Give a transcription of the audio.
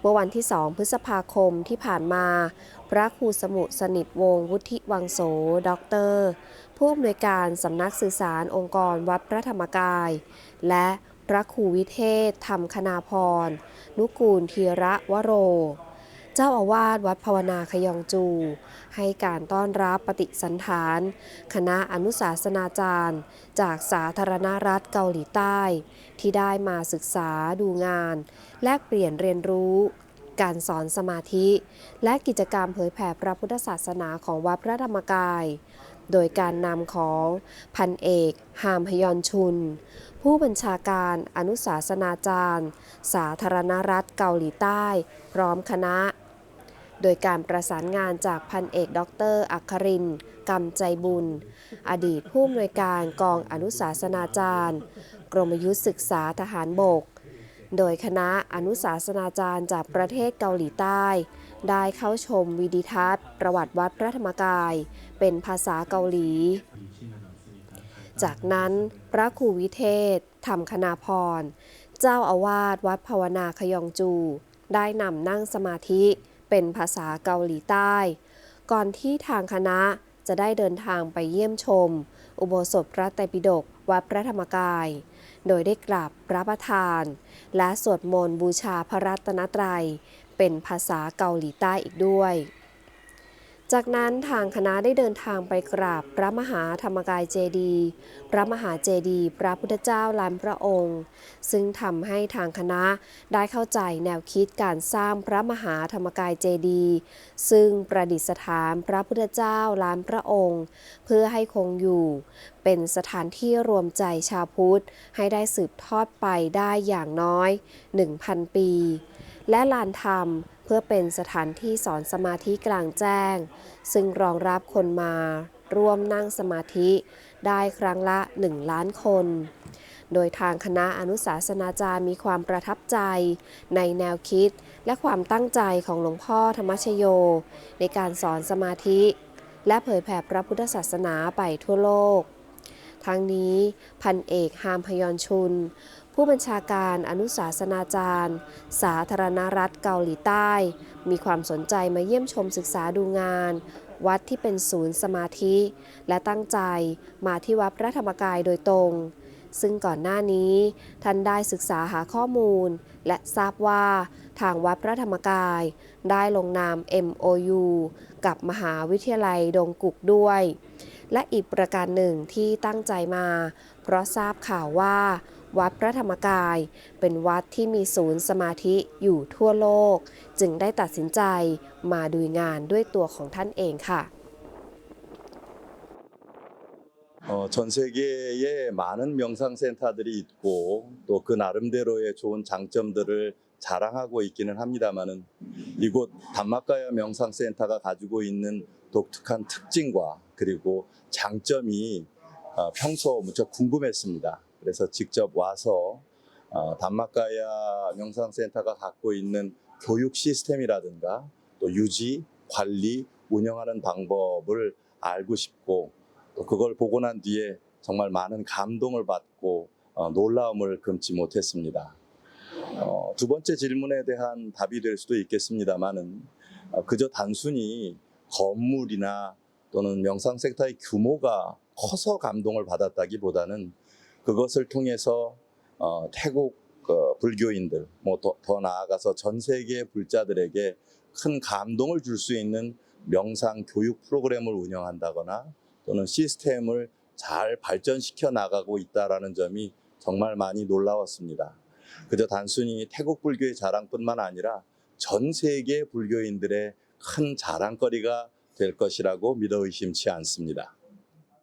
เมื่อวันที่ 2 พฤษภาคมที่ผ่านมา พระครูสมุสนิทวงศ์วุฒิวังโสด็อกเตอร์ ผู้อำนวยการสำนักสื่อสารองค์กรวัดพระธรรมกาย และพระครูวิเทศธรรมคณาพรนุกูลธีระวโร จ้าอาวาสวัดภาวนาขยองจู ให้การต้อนรับปฏิสันฐาน คณะอนุสาสนาจารย์ จากสาธารณรัฐเกาหลีใต้ ที่ได้มาศึกษาดูงาน แลกเปลี่ยนเรียนรู้ การสอนสมาธิ และกิจกรรมเผยแผ่พระพุทธศาสนาของวัดพระธรรมกาย โดยการนำของพันเอกหามพยอนชุน ผู้บัญชาการอนุสาสนาจารย์ สาธารณรัฐเกาหลีใต้ พร้อมคณะ โดยการประสานงานจากพันเอกด็อกเตอร์อัครินกำใจบุญ อดีตผู้อำนวยการกองอนุสาสนาจารย์ กรมยุทธศึกษาทหารบก โดยคณะอนุสาสนาจารย์จากประเทศเกาหลีใต้ ได้เข้าชมวิดีทัศน์ ประวัติวัดพระธรรมกาย เป็นภาษาเกาหลี จากนั้นพระครูวิเทศธรรมคณาพร เจ้าอาวาสวัดภาวนาขยองจู ได้นำนั่งสมาธิ เป็นภาษาเกาหลีใต้ ก่อนที่ทางคณะจะได้เดินทางไปเยี่ยมชม อุโบสถพระไตรปิฎกวัดพระธรรมกาย โดยได้กราบพระประธาน และสวดมนต์บูชาพระรัตนตรัย เป็นภาษาเกาหลีใต้อีกด้วย จากนั้นทางคณะได้เดินทางไปกราบพระมหาธรรมกายเจดีย์พระมหาเจดีย์พระพุทธเจ้าล้านพระองค์ ซึ่งทำให้ทางคณะได้เข้าใจแนวคิดการสร้างพระมหาธรรมกายเจดีย์ซึ่งประดิษฐานพระพุทธเจ้าล้านพระองค์ เพื่อให้คงอยู่ เป็นสถานที่รวมใจชาวพุทธให้ได้สืบทอดไปได้อย่างน้อย 1,000 ปี และลานธรรม เพื่อเป็นสถานที่สอนสมาธิกลางแจ้ง ซึ่งรองรับคนมาร่วมนั่งสมาธิได้ครั้งละ 1 ล้านคน โดยทางคณะอนุสาสนาจารย์มีความประทับใจ ในแนวคิดและความตั้งใจของหลวงพ่อธรรมชโย ในการสอนสมาธิ และเผยแผ่พระพุทธศาสนาไปทั่วโลก ทั้งนี้พันเอกฮามพยอนชุน ผู้บัญชาการอนุสาสนาจารย์ สาธารณรัฐเกาหลีใต้ มีความสนใจมาเยี่ยมชมศึกษาดูงาน วัดที่เป็นศูนย์สมาธิ และตั้งใจมาที่วัดพระธรรมกายโดยตรง ซึ่งก่อนหน้านี้ ท่านได้ศึกษาหาข้อมูล และทราบว่าทางวัดพระธรรมกาย ได้ลงนาม MOU กับมหาวิทยาลัยดงกุกด้วย และอีกประการหนึ่งที่ตั้งใจมา เพราะทราบข่าวว่า วัดพระธรรมกาย เป็นวัดที่มีศูนย์สมาธิอยู่ทั่วโลก จึงได้ตัดสินใจมาดูงานด้วยตัวของท่านเองค่ะ 어, 전 세계에 많은 명상센터들이 있고 또 그 나름대로의 좋은 장점들을 자랑하고 있기는 합니다만은 이곳 담마가야 명상센터가 가지고 있는 독특한 특징과 그리고 장점이 어, 평소 무척 궁금했습니다. 그래서 직접 와서 어, 담마가야 명상센터가 갖고 있는 교육 시스템이라든가 또 유지, 관리, 운영하는 방법을 알고 싶고 또 그걸 보고 난 뒤에 정말 많은 감동을 받고 어, 놀라움을 금치 못했습니다. 어, 두 번째 질문에 대한 답이 될 수도 있겠습니다만은 어, 그저 단순히 건물이나 또는 명상센터의 규모가 커서 감동을 받았다기보다는 그것을 통해서 어, 태국 어, 불교인들 뭐더 나아가서 전 세계 불자들에게 큰 감동을 줄 수 있는 명상 교육 프로그램을 운영한다거나 또는 시스템을 잘 발전시켜 나가고 있다라는 점이 정말 많이 놀라웠습니다. 그저 단순히 태국 불교의 자랑뿐만 아니라 전 세계 불교인들의 큰 자랑거리가 될 것이라고 믿어 의심치 않습니다.